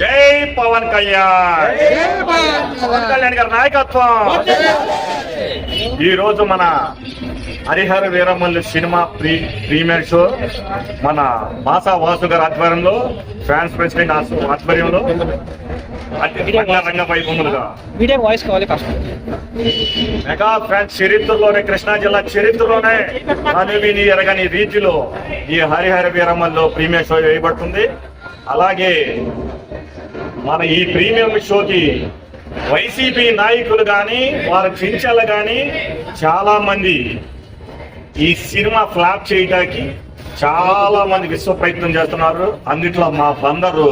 జై పవన్ కళ్యాణ్. పవన్ కళ్యాణ్ గారి నాయకత్వం. ఈ రోజు మన Harihara Veeramallu cinema pre premiere show మన మాసా వాసు గారి ఆధ్వర్యంలో ఫ్యాన్స్ ప్రెసిడెంట్ ఆధ్వర్యంలో మీడియా వాయిస్ కావాలి మెగా ఫ్యాన్స్ చరిత్రలోనే కృష్ణా జిల్లా చరిత్రలోనే కనువిని ఎరగని రీతిలో ఈ హరిహర వీరమ్మల్లో ప్రీమియం షో వేయబడుతుంది. అలాగే మన ఈ ప్రీమియం షోకి వైసీపీ నాయకులు కానీ వారి చించలు కానీ చాలా మంది ఈ సినిమా ఫ్లాప్ చేయడానికి చాలా మంది విశ్వ ప్రయత్నం చేస్తున్నారు. అందుట్లో మా బందరు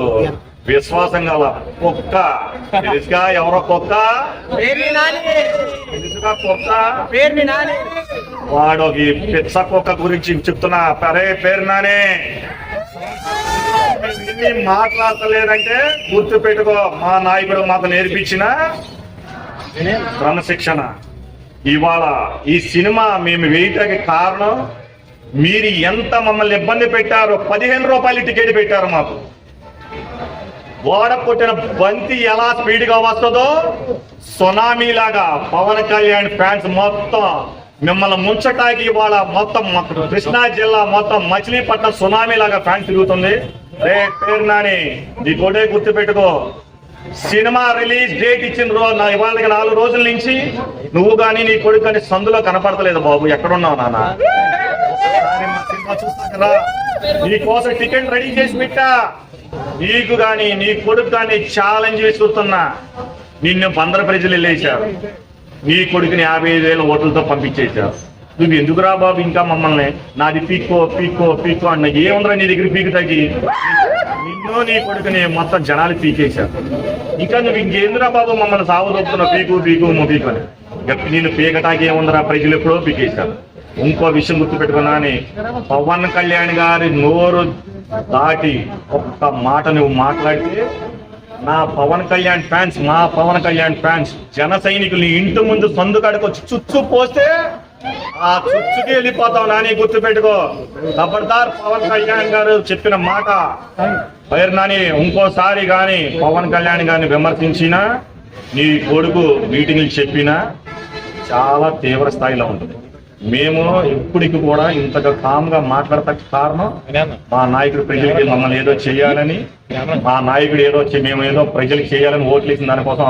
విశ్వాసం గల కుక్క. తెలుసుగా ఎవరో కుక్క? తెలుసుగా కుక్క? వాడు ఈ పిచ్చ కుక్క గురించి చెప్తున్నా. పరే పేరు నానే. మాట్లాడలేదంటే గుర్తు పెట్టుకో. మా నాయకుడు మాకు నేర్పించిన క్రమశిక్షణ. ఇవాళ ఈ సినిమా మేము వేయటానికి కారణం మీరు ఎంత మమ్మల్ని ఇబ్బంది పెట్టారో పదిహేను రూపాయలు టికెట్ పెట్టారు మాకు. గోడ కొట్టిన బంతి ఎలా స్పీడ్గా వస్తుందో? సునామీ లాగా పవన్ కళ్యాణ్ ఫ్యాన్స్ మొత్తం మిమ్మల్ని ముంచటానికి ఇవాళ మొత్తం కృష్ణా జిల్లా మొత్తం మచిలీపట్నం సునామీ లాగా ఫ్యాన్స్ తిరుగుతుంది. రే పేరు నాని నీ కొడే గుర్తు పెట్టుకో సినిమా రిలీజ్ డేట్ ఇచ్చిన రోజు నా ఇవాళకి నాలుగు రోజుల నుంచి నువ్వు కానీ నీ కొడుకు కానీ సందులో కనపడతలేదు బాబు. ఎక్కడున్నావు నాన్న? సినిమా చూస్తా కదా నీ కోసం టికెట్ రెడీ చేసి పెట్టా. నీకు గాని నీ కొడుకు గాని ఛాలెంజ్ చూస్తున్నా నిన్ను బందర ప్రజలు వెళ్ళేశారు. నీ కొడుకుని యాభై ఐదు వేల ఓట్లతో పంపించేశారు. నువ్వు ఎందుకురా బాబు ఇంకా మమ్మల్ని? నాది పీక్కో పీక్కో పీక్కో అన్న ఏముందిరా నీ దగ్గర పీకు తగ్గి? నిన్ను నీ కొడుకుని మొత్తం జనాలు పీకేశారు. ఇంకా నువ్వు ఇంకేందిరా బాబు మమ్మల్ని సాగు పీకు పీకు పీకు అని. ఇక నేను పీకటాకి ఏముందిరా? ప్రజలు ఎప్పుడో పీకేశారు. ఇంకో విషయం గుర్తుపెట్టుకున్నాని పవన్ కళ్యాణ్ గారి నోరు దాటి ఒక్క మాట నువ్వు మాట్లాడితే నా పవన్ కళ్యాణ్ ఫ్యాన్స్ మా పవన్ కళ్యాణ్ ఫ్యాన్స్ జన సైనికులు ఇంటి ముందు సొందు కాడికి వచ్చి చుచ్చు పోస్తే ఆ చుచ్చుకి వెళ్ళిపోతావు నాని గుర్తుపెట్టుకో. ఖబర్దార్ పవన్ కళ్యాణ్ గారు చెప్పిన మాట. పైరు నాని ఇంకోసారి గాని పవన్ కళ్యాణ్ గారిని విమర్శించినా నీ కొడుకు మీటింగ్లు చెప్పినా చాలా తీవ్ర స్థాయిలో ఉంటుంది. మేము ఇప్పటికి కూడా ఇంతగా కామ్గా మాట్లాడటానికి కారణం మా నాయకుడు ప్రజలకి మమ్మల్ని ఏదో చేయాలని మా నాయకుడు ఏదో మేము ఏదో ప్రజలకు చేయాలని ఓట్లేసిన దానికోసం